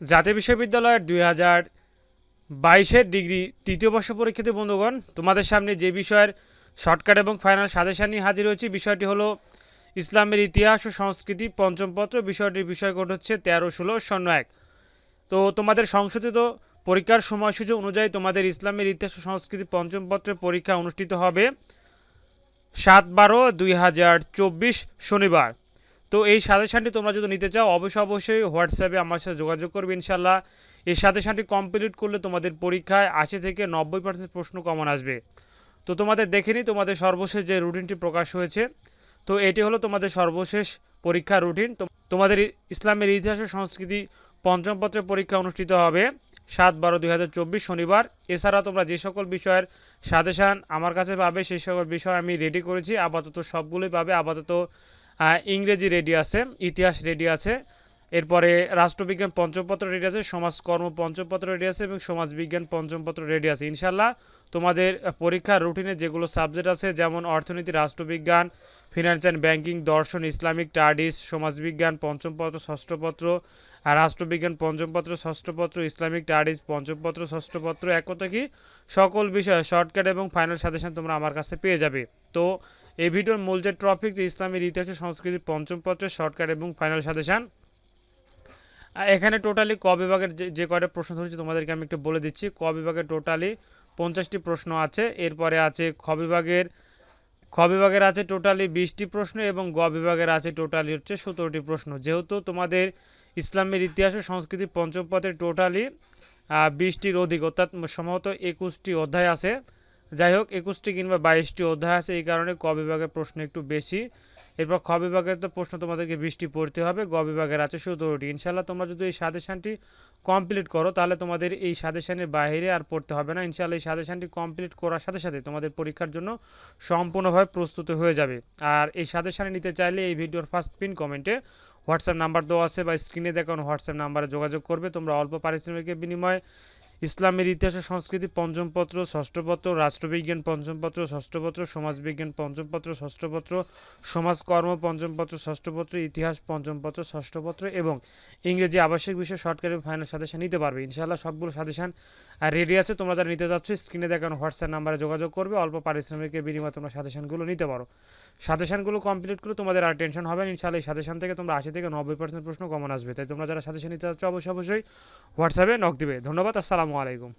জাতীয় বিশ্ববিদ্যালয়ের দুই হাজার বাইশের ডিগ্রি তৃতীয় বর্ষ পরীক্ষার্থী বন্ধুগণ, তোমাদের সামনে যে বিষয়ের শর্টকাট এবং ফাইনাল সাজেশন নিয়ে হাজির হয়েছি, বিষয়টি হলো ইসলামের ইতিহাস ও সংস্কৃতি পঞ্চম পত্র। বিষয়টির বিষয় কোড হচ্ছে তেরো ষোলো শূন্য এক। তো তোমাদের সংশোধিত পরীক্ষার সময়সূচি অনুযায়ী তোমাদের ইসলামের ইতিহাস ও সংস্কৃতি পঞ্চম পত্রের পরীক্ষা অনুষ্ঠিত হবে সাত বারো দুই হাজার চব্বিশ শনিবার। তো এই সাজেশনটি তোমরা যদি নিতে চাও, অবশ্যই অবশ্যই হোয়াটসঅ্যাপে আমার সাথে যোগাযোগ করবে ইনশাল্লাহ এই সাজেশনটি কমপ্লিট করলে তোমাদের পরীক্ষায় আশি থেকে নব্বই পার্সেন্ট প্রশ্ন কমন আসবে। তো তোমাদের দেখে নিই তোমাদের সর্বশেষ যে রুটিনটি প্রকাশ হয়েছে। তো এটি হলো তোমাদের সর্বশেষ পরীক্ষার রুটিন তোমাদের ইসলামের ইতিহাস ও সংস্কৃতি পঞ্চম পত্রের পরীক্ষা অনুষ্ঠিত হবে সাত বারো দুই হাজার চব্বিশ শনিবার। এছাড়া তোমরা যে সকল বিষয়ের সাজেশান আমার কাছে পাবে, সেই সকল বিষয় আমি রেডি করেছি। আপাতত সবগুলোই পাবে। আপাতত ইংরেজি রেডি আছে, ইতিহাস রেডি আছে, এরপরে রাষ্ট্রবিজ্ঞান পঞ্চমপত্র রেডি আছে, সমাজকর্ম পঞ্চমপত্র রেডি আছে এবং সমাজবিজ্ঞান পঞ্চমপত্র রেডি আছে। ইনশাল্লাহ তোমাদের পরীক্ষার রুটিনে যেগুলো সাবজেক্ট আছে, যেমন অর্থনীতি, রাষ্ট্রবিজ্ঞান ফিনান্স অ্যান্ড ব্যাংকিং দর্শন, ইসলামিক স্টাডিজ সমাজবিজ্ঞান, পঞ্চমপত্র, ষষ্ঠপত্র আর রাষ্ট্রবিজ্ঞান পঞ্চমপত্র, ষষ্ঠপত্র, ইসলামিক স্টাডিজ পঞ্চমপত্র, ষষ্ঠপত্র, এক কথা কি? সকল বিষয়ে শর্টকাট এবং ফাইনাল সাজেশন তোমরা আমার কাছে পেয়ে যাবে। তো এই ভিডিওর মূল যে টপিক, যে ইসলামের ইতিহাস, সংস্কৃতির পঞ্চম পত্রের শর্টকাট এবং ফাইনাল সাজেশান। এখানে টোটালি ক বিভাগের যে কয়টা প্রশ্ন ধরেছি তোমাদেরকে আমি একটু বলে দিচ্ছি। ক বিভাগের টোটালি পঞ্চাশটি প্রশ্ন আছে। এরপরে আছে খ বিভাগের খ বিভাগের আছে টোটালি বিশটি প্রশ্ন এবং গ বিভাগের আছে টোটালি হচ্ছে সতেরোটি প্রশ্ন। যেহেতু তোমাদের ইসলামের ইতিহাস ও সংস্কৃতির পঞ্চম পথের টোটালি বিশটির অধিক, অর্থাৎ সম্ভবত একুশটি অধ্যায় আছে। যাই হোক একুশটি কিংবা বাইশটি অধ্যায় আছে, এই কারণে ক বিভাগের প্রশ্ন একটু বেশি। এরপর খ বিভাগের তো প্রশ্ন তোমাদেরকে বৃষ্টি পড়তে হবে, গ বিভাগের আছে সতেরোটি। ইনশাল্লাহ তোমরা যদি এই সাজেশনটি কমপ্লিট করো, তাহলে তোমাদের এই সাজেশনের বাইরে আর পড়তে হবে না। ইনশাল্লাহ এই সাজেশনটি কমপ্লিট করার সাথে সাথে তোমাদের পরীক্ষার জন্য সম্পূর্ণভাবে প্রস্তুত হয়ে যাবে। আর এই সাজেশনে নিতে চাইলে এই ভিডিওর ফার্স্ট পিন কমেন্টে হোয়াটসঅ্যাপ নাম্বার দেওয়া আছে বা স্ক্রিনে দেখানো হোয়াটসঅ্যাপ নাম্বারে যোগাযোগ করবে। তোমরা অল্প পারিশ্রমিকের বিনিময়ে ইসলামের ইতিহাস সংস্কৃতি পঞ্চম পত্র, ষষ্ঠ পত্র, রাষ্ট্রবিজ্ঞান পঞ্চম পত্র, ষষ্ঠ পত্র, সমাজবিজ্ঞান পঞ্চম পত্র, ষষ্ঠ পত্র, সমাজকর্ম পঞ্চম পত্র, ষষ্ঠ পত্র, ইতিহাস পঞ্চম পত্র, ষষ্ঠ পত্র এবং ইংরেজি আবাসিক বিষয়ে শর্টকাট ফাইনাল সাজেশন নিতে পারবে। ইনশাআল্লাহ সবগুলো সাজেশন রেডি আছে। তোমরা যারা নিতে যাচ্ছ স্ক্রিনে দেখানো হোয়াটসঅ্যাপ নাম্বারে যোগাযোগ করবে। অল্প পারিশ্রমিকের বিনিময়ে তোমরা সাজেশনগুলো নিতে পারো। সাজেশনগুলো কমপ্লিট করে তোমাদের আর টেনশন হবে না। ইনশাআল্লাহ এই সাজেশান থেকে তোমরা আশি থেকে নব্বই পার্সেন্ট প্রশ্ন কমন আসবে। তাই তোমরা যারা সাজেশন নিতে চাচ্ছ, অবশ্যই অবশ্যই হোয়াটসঅ্যাপে নক দিবে। ধন্যবাদ, আসসালামু আলাইকুম।